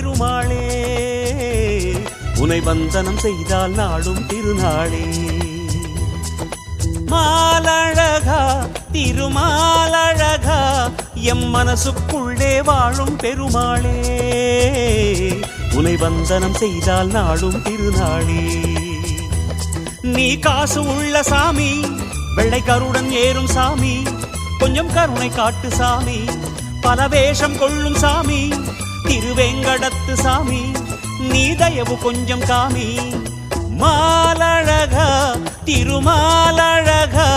பெருமாளே உனை வந்தனம் செய்தால் நாடும் திருநாளே. மாலழகா திருமாலழகா எம் மனசுக்குள்ளே வாழும் பெருமாளே உனை வந்தனம் செய்தால் நாளும் திருநாளே. நீ காசு உள்ள சாமி வெள்ளை கருடன் ஏறும் சாமி கொஞ்சம் கருணை காட்டு சாமி பல வேஷம் கொள்ளும் சாமி திருவேங்கடத்து சாமி நீ தயவு கொஞ்சம் காமி. மாலழகா திருமாலழகா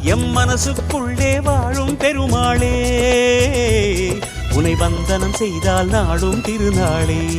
எம் மனசுக்குள்ளே வாழும் பெருமாளே. உனை வந்தனம் செய்தால் நாளும் திருநாளே.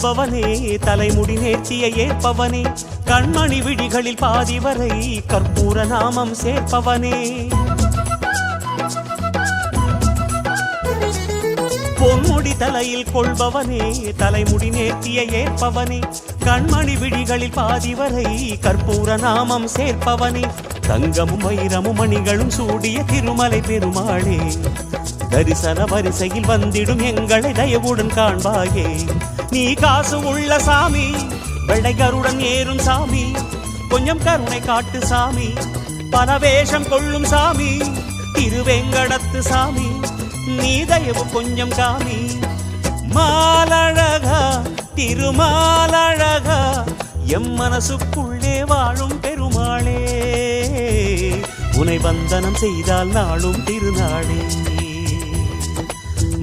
தலையில் தலைமுடி நேர்த்தியை ஏற்பவனே கண்மணி விழிகளில் பாதி வரை கற்பூர நாமம் சேர்ப்பவனே. பொன்முடி தலையில் கொள்பவனே தலைமுடி நேர்த்தியை ஏற்பவனே கண்மணி விழிகளில் பாதி வரை கற்பூர நாமம் சேர்ப்பவனே. தங்கமும் வைரமும் மணிகளும் சூடிய திருமலை பெருமாளே தரிசன வரிசையில் வந்திடும் எங்களை தயவுடன் காண்பாயே. நீ காசு உள்ள சாமி. வெள்ளைகருடன் ஏறும் சாமி. கொஞ்சம் கருணை காட்டு சாமி. பல வேஷம் கொள்ளும் சாமி. திருவேங்கடத்து சாமி. நீ தயவு கொஞ்சம் காமி. மாலழகா திருமாலழகா எம் மனசுக்குள்ளே வாழும் பெருமாளே. உனை வந்தனம் செய்தால் நாளும் திருநாளே.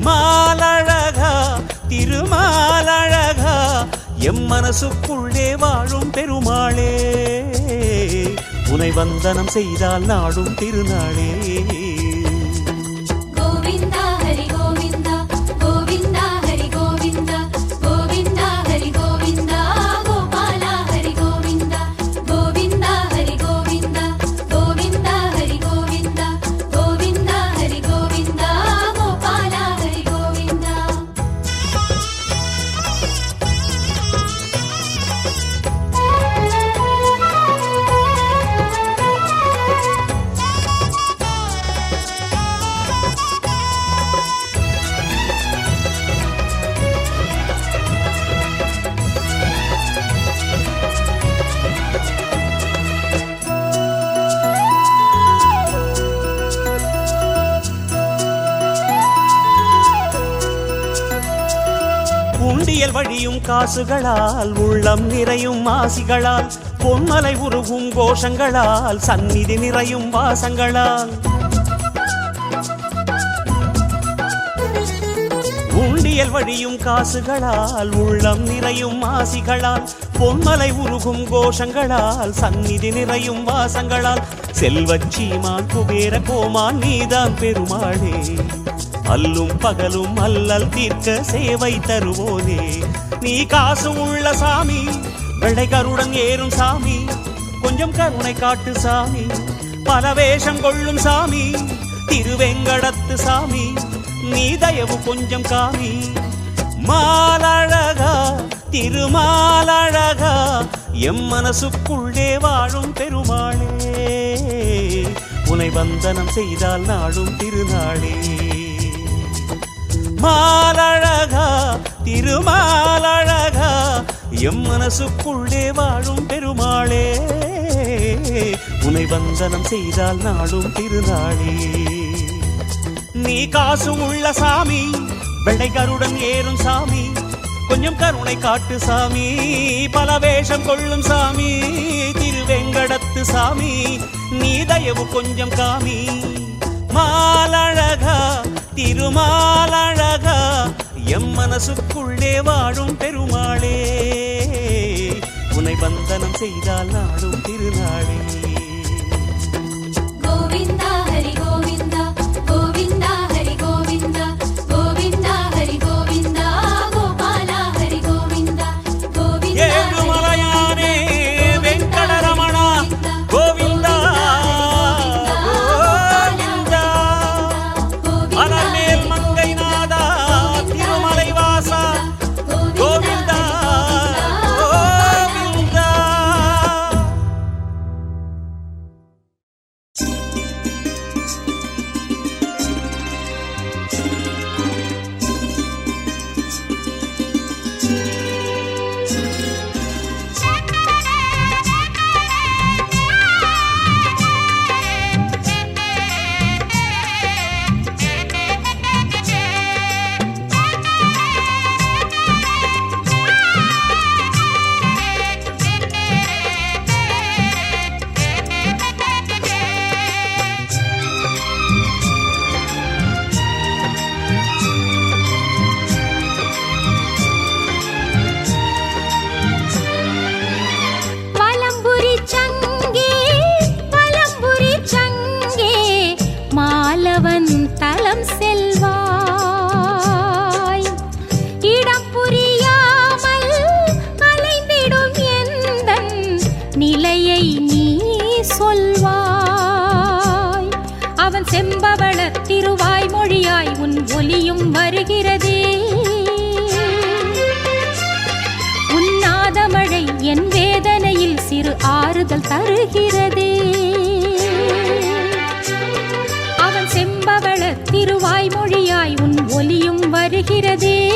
மாலழகா திருமாலழகா எம் மனசுக்குள்ளே வாழும் பெருமாளே. உனை வந்தனம் செய்தால் நாடும் திருநாளே. காசுகளால் உள்ளம் நிறையும் ஆசிகளால் பொன்மலை உருகும் கோஷங்களால் சந்நிதி நிறையும் வாசங்களால். உண்டியல் வழியும் காசுகளால் உள்ளம் நிறையும் ஆசிகளால் பொன்மலை உருகும் கோஷங்களால் சந்நிதி நிறையும் வாசங்களால். செல்வச் சீமான் குபேர கோமான் நீதான் பெருமாளே. அல்லும் பகலும் அல்லல் தீர்க்க சேவை தருவோனே. நீ காசு உள்ள சாமி. வெள்ளைக்கருடன் ஏறும் சாமி. கொஞ்சம் கருணை காட்டு சாமி. பல வேஷம் கொள்ளும் சாமி. திருவெங்கடத்து சாமி. நீ தயவு கொஞ்சம் காமி. மாலழகா திருமாலழகா எம் மனசுக்குள்ளே வாழும் பெருமாளே. உனை வந்தனம் செய்தால் நாடும் திருநாளே. மாலழகா திருமாலழகா எம் மனசுக்குள்ளே வாழும் பெருமாளே உனை வந்தனம் செய்தால் நாளும் திருநாளே. நீ காசு உள்ள சாமி வெள்ளைக்காருடன் ஏறும் சாமி கொஞ்சம் கருணை காட்டு சாமி பல வேஷம் கொள்ளும் சாமி திருவெங்கடத்து சாமி நீ தயவு கொஞ்சம் காமி. மாலழகா திருமாலழகா எம் மனசுக்குள்ளே வாழும் பெருமாளே. உனை வந்தனம் செய்தால் நாடும் திருநாளே. கோவிந்தா தருகிறதே. அவன் செம்பவள திருவாய்மொழியாய் உன் ஒலியும் வருகிறதே.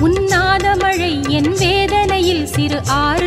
உன்னாத மழை என் வேதனையில் சிறு ஆறு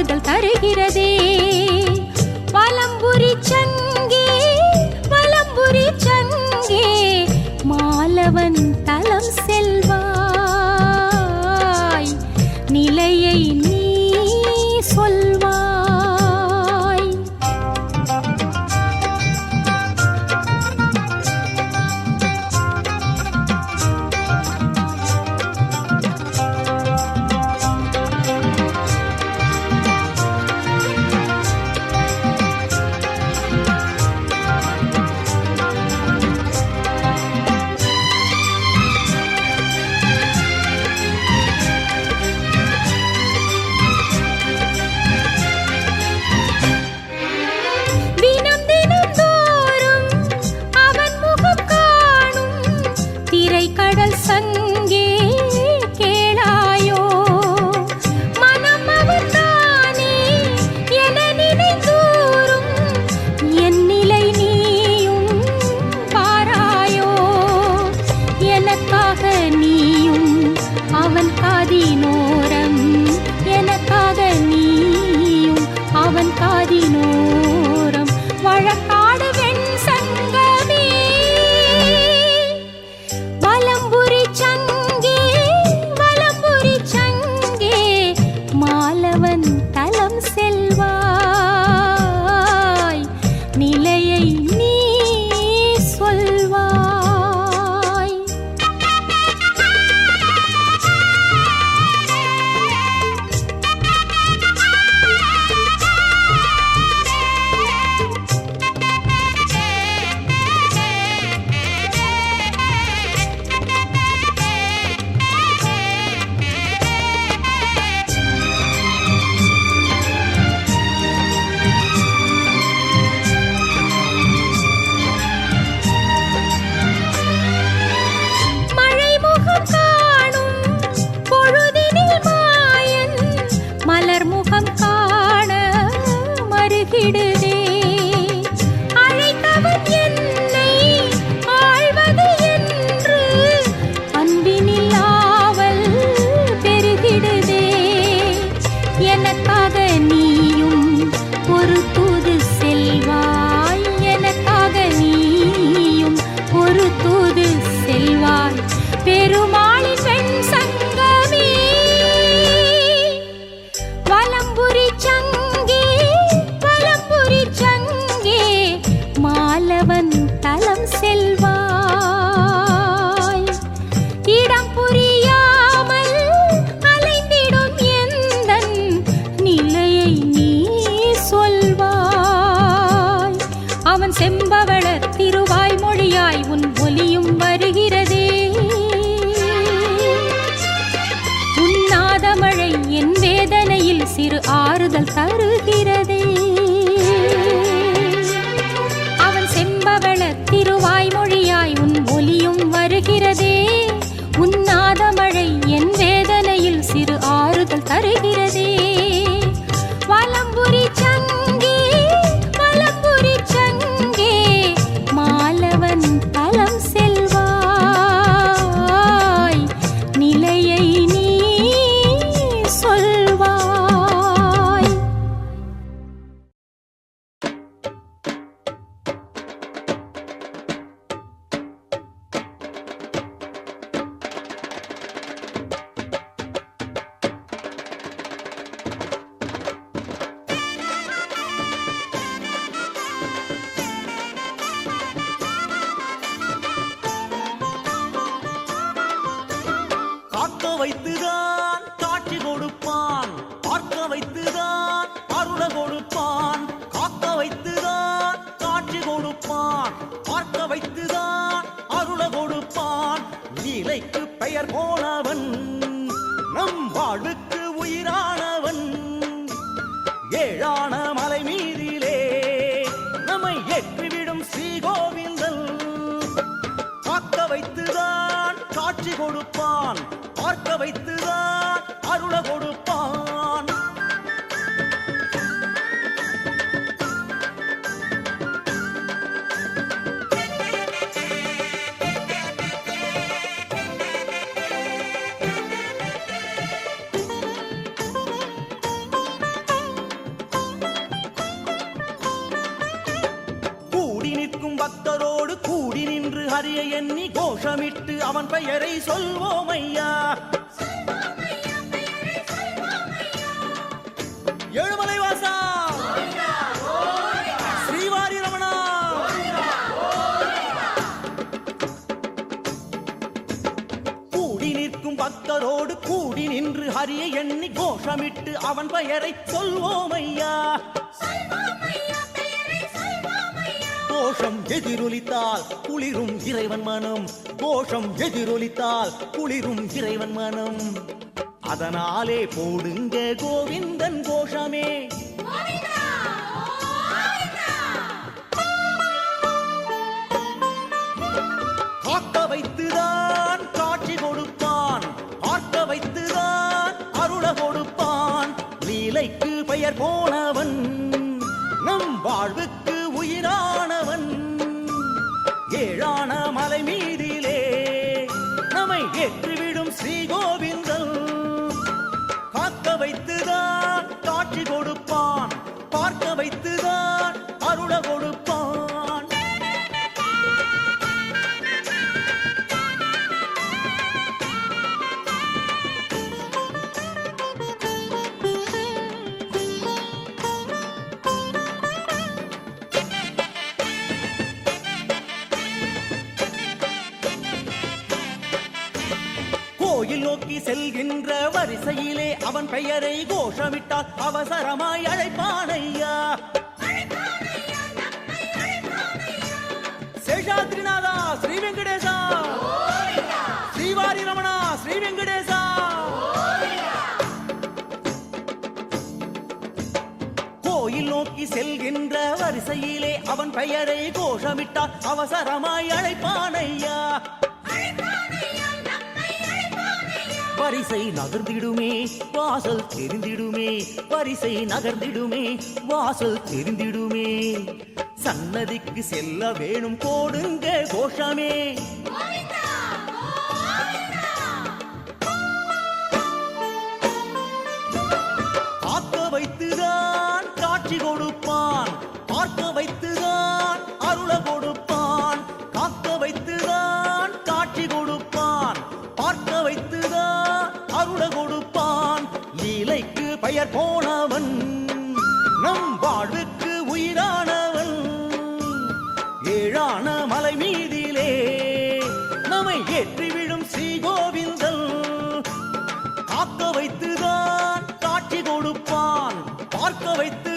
அவன் பெயரை சொல்வோம் ஐயா ஏழுமலை வாசா. ஸ்ரீவாரி ரமணா. கூடி நிற்கும் பக்தரோடு கூடி நின்று ஹரிய எண்ணி கோஷமிட்டு அவன் பெயரை சொல்வோம் ஐயா கோஷம் எதிரொலித்தால் குளிரும் இறைவன் மனம். கோஷம் எதிரொலித்தால் குளிரும் இறைவன் மனம். அதனாலே போடுங்க கோவிந்தன் கோஷமே. காக்க வைத்துதான் காட்சி கொடுப்பான். பார்க்க வைத்துதான் அருள கொடுப்பான். லீலைக்கு பெயர் போனவன் மலை மீதிலே நம்மை ஏற்றிவிடும் ஸ்ரீகோவிந்தன். காக்க வைத்துதான் காட்சி கொடுப்பான். பார்க்க வைத்துதான் அருள கொடுப்பான். வரிசையிலே அவன் பெயரை கோஷமிட்டால் அவசரமாய் அழைப்பானையா? சேஷாத்ரிநாதா ஸ்ரீ வெங்கடேசா. ஸ்ரீவாரி ரமணா ஸ்ரீ வெங்கடேசா. கோயில் நோக்கி செல்கின்ற வரிசையிலே அவன் பெயரை கோஷமிட்டால் அவசரமாய் அழைப்பானையா? வரிசை நகர்ந்திடுமே வாசல் தெரிந்திடுமே வரிசை நகர்ந்திடுமே வாசல் தெரிந்திடுமே. சன்னதிக்கு செல்ல வேணும் போடுங்க கோஷமே. போனவன் நம் வாழ்வுக்கு உயிரானவன். ஏழான மலை மீதிலே நம்மை ஏற்றிவிடும் ஸ்ரீகோவிந்தன் காக்க வைத்துதான் காட்சி கொடுப்பான் பார்க்க வைத்து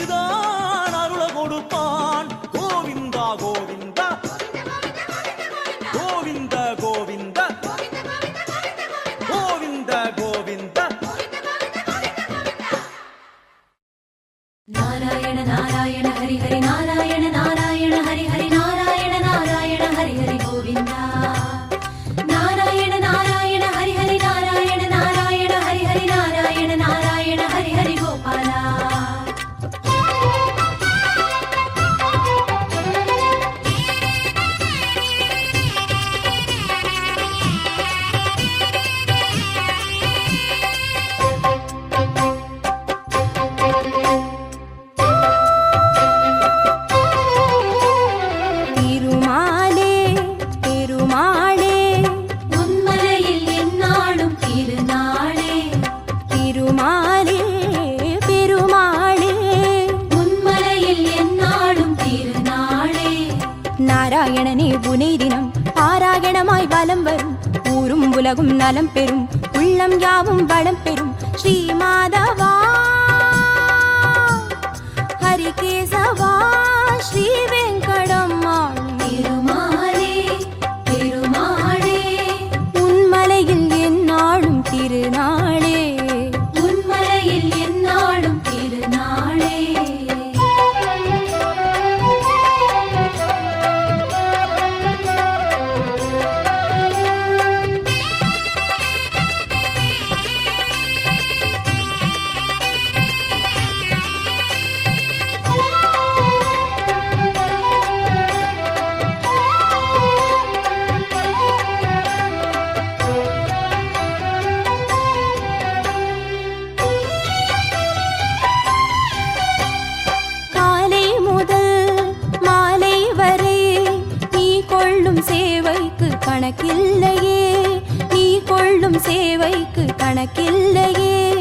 கணக்கில்லையே.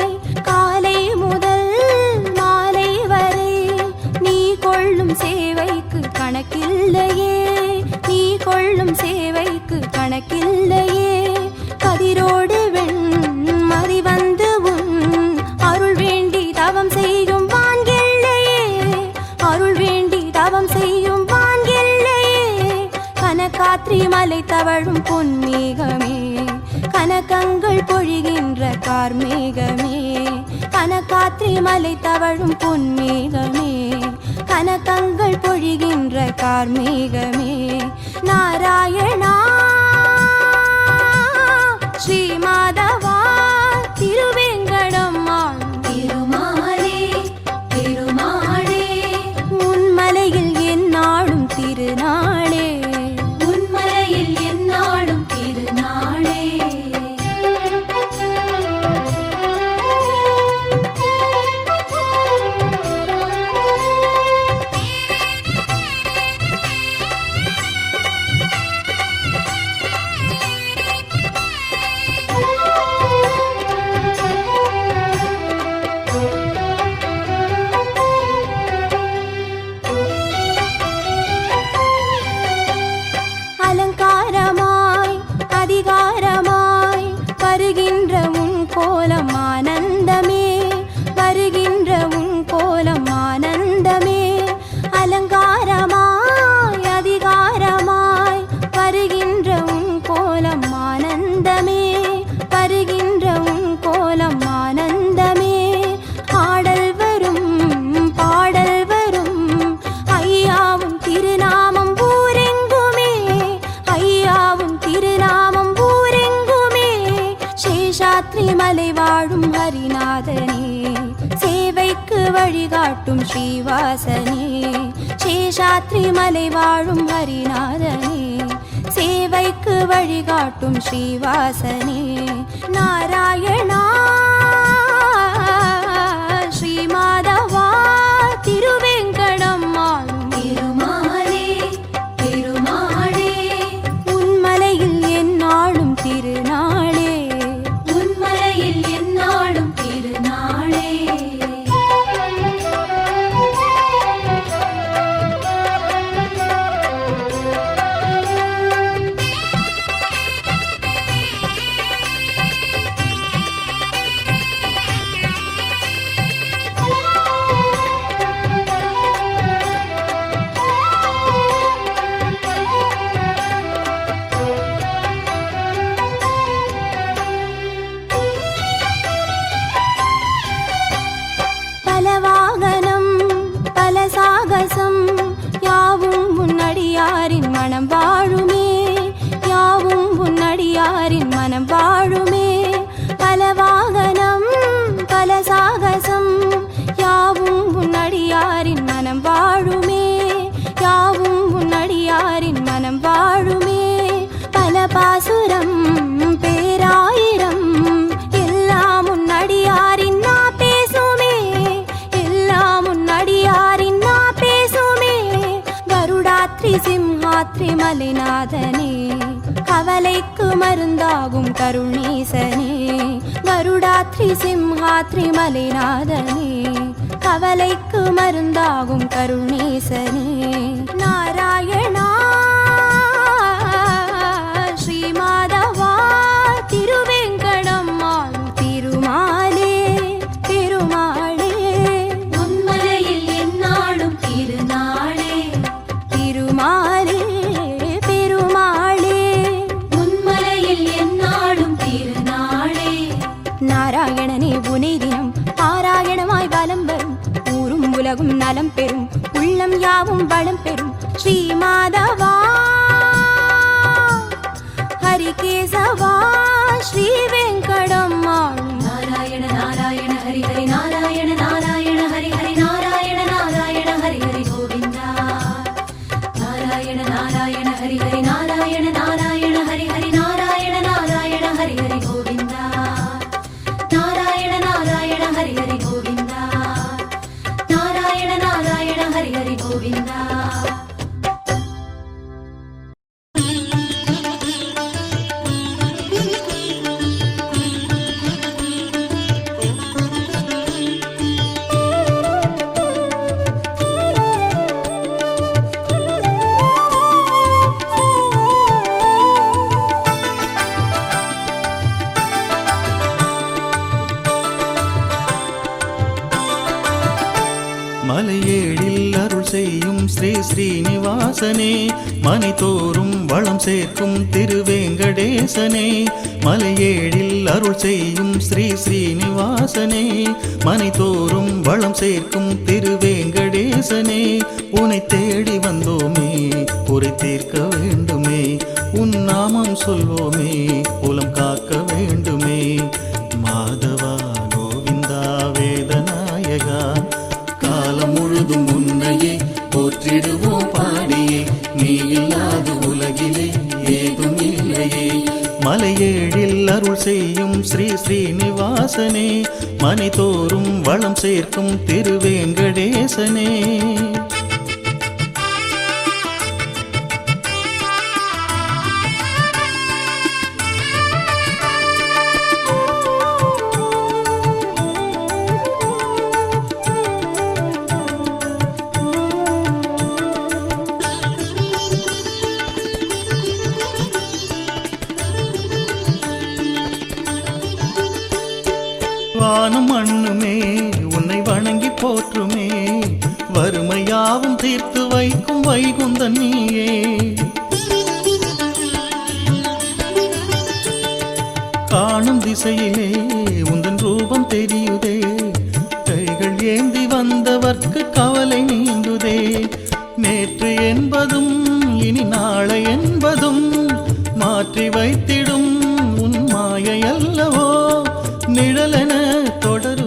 காலை முதல் மாலை வரை நீ கொள்ளும் சேவைக்கு கணக்கில்லையே. நீ கொள்ளும் சேவைக்கு கணக்கில்லையே. கதிரோடு வெண் மதி வந்து உன் அருள் வேண்டி தவம் செய்யும் வான்கில்லையே. அருள் வேண்டி தவம் செய்யும் வான்கில்லையே. கனக்காத்ரி மலை தவழும் பொன் கண்கள் பொழிகின்ற கார்மேகமே. கனகாத்ரி மலை தவழும் பொன்மேகமே. கனகங்கள் பொழிகின்ற கார்மேகமே. நாராயணா శ్రీవాసని கவலைநாதனே கவலைக்கு மருந்தாகும் கருணீசனே. கருடாத்ரி சிம்ஹாத்ரி மலைநாதனே கவலைக்கு மருந்தாகும் கருணீசனே. ஸ்ரீனிவாசனே மலையேழில் அருள் செய்யும் ஸ்ரீ ஸ்ரீனிவாசனே மனை தோறும் வளம் சேர்க்கும் திருவேங்கடேசனே உனை தேடி வந்தோமே குறை தீர்க்க வேண்டுமே உன் நாமம் சொல்வோமே புலம் கா ஸ்ரீ ஸ்ரீனிவாசனே மனை தோறும் வளம் சேர்க்கும் திருவேங்கடேசனே.